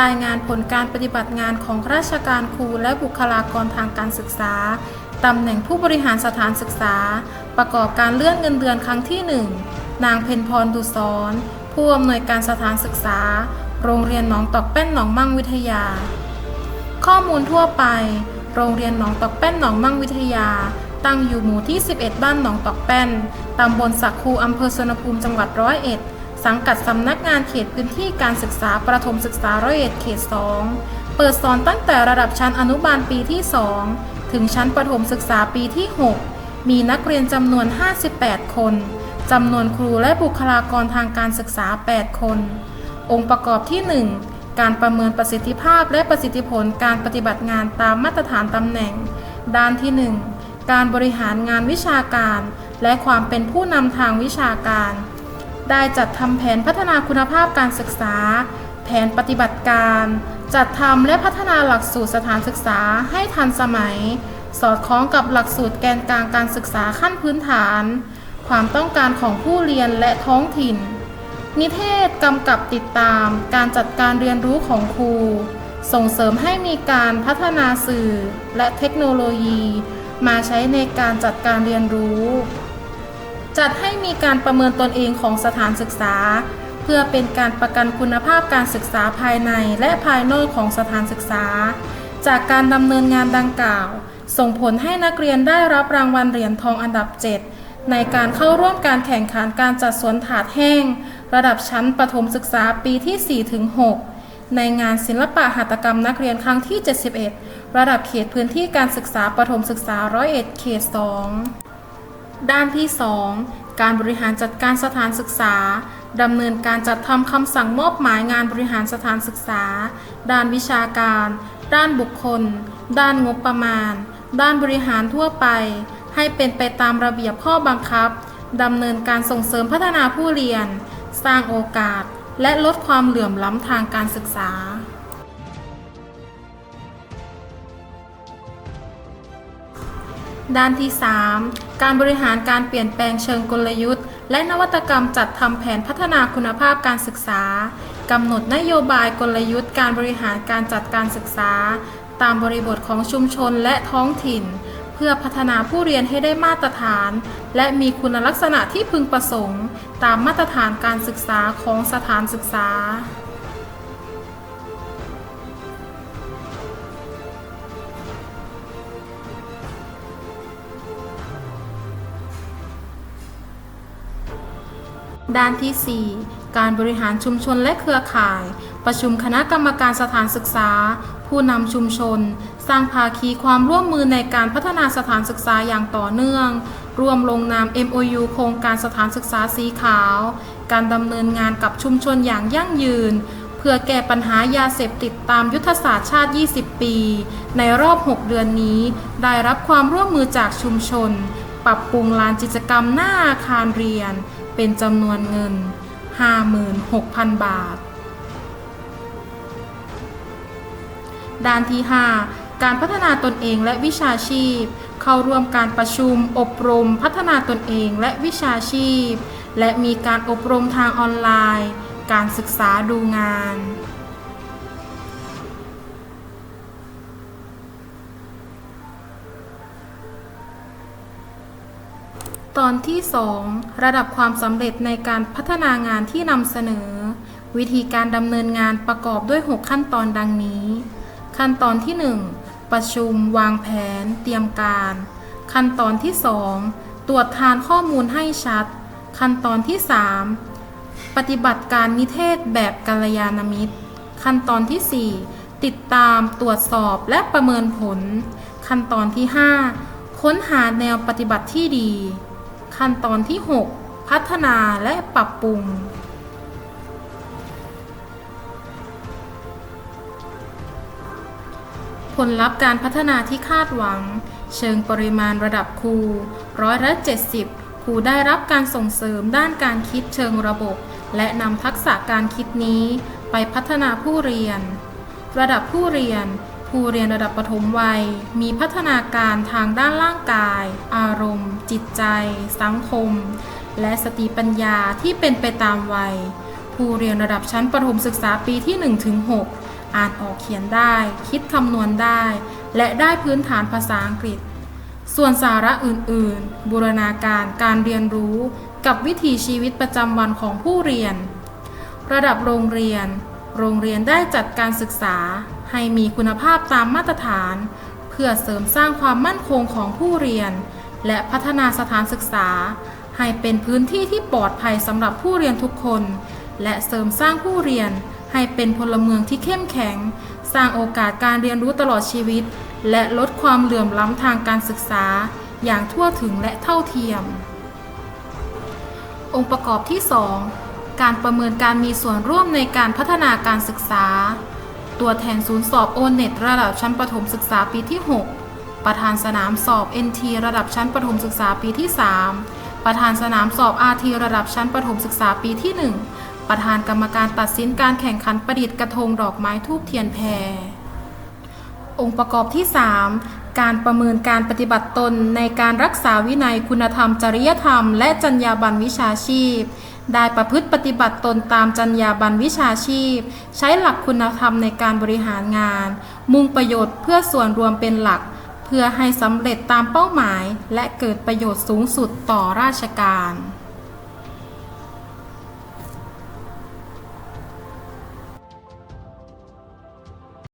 รายงานผลการปฏิบัติงานของราชการครูและบุคลากรทางการศึกษา ตำแหน่งผู้บริหารสถานศึกษา ประกอบการเลื่อนเงินเดือนครั้งที่ 1 นางเพนพรดุสอนผู้อำนวยการสถานศึกษา โรงเรียนหนองตอกแป้นหนองมั่งวิทยา ข้อมูลทั่วไป โรงเรียนหนองตอกแป้นหนองมั่งวิทยา ตั้งอยู่หมู่ที่ 11 บ้านหนองตอกแป้น ตำบลสักคูอำเภอสนภูมิจังหวัดร้อยเอ็ด สังกัดสำนักงานเขตพื้นที่การศึกษาประถมศึกษาร้อยเอ็ดเขต 2 เปิดสอนตั้งแต่ระดับชั้นอนุบาลปีที่ 2 ถึงชั้นประถมศึกษาปีที่ 6 มีนักเรียนจำนวน 58 คนจำนวนครูและบุคลากรทางการศึกษา 8 คน องค์ประกอบที่ 1 การประเมินประสิทธิภาพและประสิทธิผลการปฏิบัติงานตามมาตรฐานตำแหน่ง ด้านที่ 1 การบริหารงานวิชาการ และความเป็นผู้นำทางวิชาการ ได้จัดทำแผนพัฒนาคุณภาพการศึกษา แผนปฏิบัติการ จัดทำและพัฒนาหลักสูตรสถานศึกษาให้ทันสมัย สอดคล้องกับหลักสูตรแกนกลางการศึกษาขั้นพื้นฐาน ความต้องการของผู้เรียนและท้องถิ่น นิเทศกำกับติดตาม การจัดการเรียนรู้ของครู ส่งเสริมให้มีการพัฒนาสื่อและเทคโนโลยี มาใช้ในการจัดการเรียนรู้ จัดให้มีการประเมินตนเองของสถานศึกษา เพื่อเป็นการประกันคุณภาพการศึกษาภายในและภายนอกของสถานศึกษา จากการดำเนินงานดังกล่าว ส่งผลให้นักเรียนได้รับรางวัลเหรียญทองอันดับ 7 ในการเข้าร่วมการแข่งขันการจัดสวนถาดแห้ง ระดับชั้นประถมศึกษาปีที่ 4-6 ในงานศิลปะหัตถกรรมนักเรียนครั้งที่ 71 ระดับเขตพื้นที่การศึกษาประถมศึกษาร้อยเอ็ดเขต 2 ด้านที่ 2 การบริหารจัดการสถานศึกษาดำเนินการจัดทำคำสั่งมอบหมายงานบริหารสถานศึกษา ด้านวิชาการ ด้านบุคคล ด้านงบประมาณ ด้านบริหารทั่วไป ให้เป็นไปตามระเบียบข้อบังคับดำเนินการส่งเสริมพัฒนาผู้เรียน สร้างโอกาส และลดความเหลื่อมล้ำทางการศึกษา ด้านที่ 3 การบริหารการเปลี่ยนแปลงเชิงกลยุทธ์ และนวัตกรรมจัดทำแผนพัฒนาคุณภาพการศึกษากำหนดนโยบายกลยุทธ์ การบริหารการจัดการศึกษา ตามบริบทของชุมชนและท้องถิ่น เพื่อพัฒนาผู้เรียนให้ได้มาตรฐาน และมีคุณลักษณะที่พึงประสงค์ ตามมาตรฐานการศึกษาของสถานศึกษา ด้านที่ 4 การบริหารชุมชนและเครือข่าย ประชุมคณะกรรมการสถานศึกษา ผู้นำชุมชน สร้างภาคีความร่วมมือในการพัฒนาสถานศึกษาอย่างต่อเนื่อง ร่วมลงนาม MOU โครงการสถานศึกษาสีขาว การดำเนินงานกับชุมชนอย่างยั่งยืน เพื่อแก้ปัญหายาเสพติดตามยุทธศาสตร์ชาติ 20 ปี ในรอบ 6 เดือนนี้ ได้รับความร่วมมือจากชุมชน ปรับปรุงลานกิจกรรมหน้าอาคารเรียน เป็นจำนวนเงิน 56,000 บาท ด้านที่ 5 การพัฒนาตนเองและวิชาชีพ เข้าร่วมการประชุม อบรม พัฒนาตนเองและวิชาชีพ และมีการอบรมทางออนไลน์ การศึกษาดูงาน ตอนที่ 2 ระดับความสำเร็จในการพัฒนางานที่นำเสนอ วิธีการดำเนินงานประกอบด้วย 6 ขั้นตอนดังนี้ ขั้นตอนที่ 1 ประชุม วางแผน เตรียมการ ขั้นตอนที่ 2 ตรวจทานข้อมูลให้ชัด ขั้นตอนที่ 3 ปฏิบัติการนิเทศแบบกัลยาณมิตร ขั้นตอนที่ 4 ติดตามตรวจสอบและประเมินผล ขั้นตอนที่ 5 ค้นหาแนวปฏิบัติที่ดี ขั้นตอนที่ 6 พัฒนาและปรับปรุง ผลลัพธ์การพัฒนาที่คาดหวัง เชิงปริมาณระดับครูร้อยละ70 ครูได้รับการส่งเสริมด้านการคิดเชิงระบบ และนำทักษะการคิดนี้ไปพัฒนาผู้เรียน ระดับผู้เรียน ผู้เรียนระดับปฐมวัย มีพัฒนาการทางด้านร่างกาย อารมณ์ จิตใจ สังคม และสติปัญญาที่เป็นไปตามวัย ผู้เรียนระดับชั้นประถมศึกษาปีที่ 1-6 อ่านออกเขียนได้ คิดคำนวณได้ และได้พื้นฐานภาษาอังกฤษ ส่วนสาระอื่น ๆ บูรณาการการเรียนรู้กับวิถีชีวิตประจำวันของผู้เรียน ระดับโรงเรียน โรงเรียนได้จัดการศึกษา ให้มีคุณภาพตามมาตรฐาน เพื่อเสริมสร้างความมั่นคงของผู้เรียน และพัฒนาสถานศึกษา ให้เป็นพื้นที่ที่ปลอดภัยสำหรับผู้เรียนทุกคน และเสริมสร้างผู้เรียน ให้เป็นพลเมืองที่เข้มแข็ง สร้างโอกาสการเรียนรู้ตลอดชีวิต และลดความเหลื่อมล้ำทางการศึกษา อย่างทั่วถึงและเท่าเทียม องค์ประกอบที่ 2 การประเมินการมีส่วนร่วมในการพัฒนาการศึกษา ตัวแทนศูนย์สอบโอเน็ตระดับชั้นประถมศึกษาปีที่ 6 ประธานสนามสอบ NT ระดับชั้นประถมศึกษาปีที่ 3 ประธานสนามสอบ RT ระดับชั้นประถมศึกษาปีที่ 1 ประธานกรรมการตัดสินการแข่งขันประดิษฐ์กระทงดอกไม้ทูบเทียนแพรองค์ประกอบที่ 3 การประเมินการปฏิบัติตนในการรักษาวินัยคุณธรรมจริยธรรม และจรรยาบรรณวิชาชีพ ได้ประพฤติปฏิบัติตนตามจรรยาบรรณวิชาชีพ ใช้หลักคุณธรรมในการบริหารงาน มุ่งประโยชน์เพื่อส่วนรวมเป็นหลัก เพื่อให้สำเร็จตามเป้าหมาย และเกิดประโยชน์สูงสุดต่อราชการ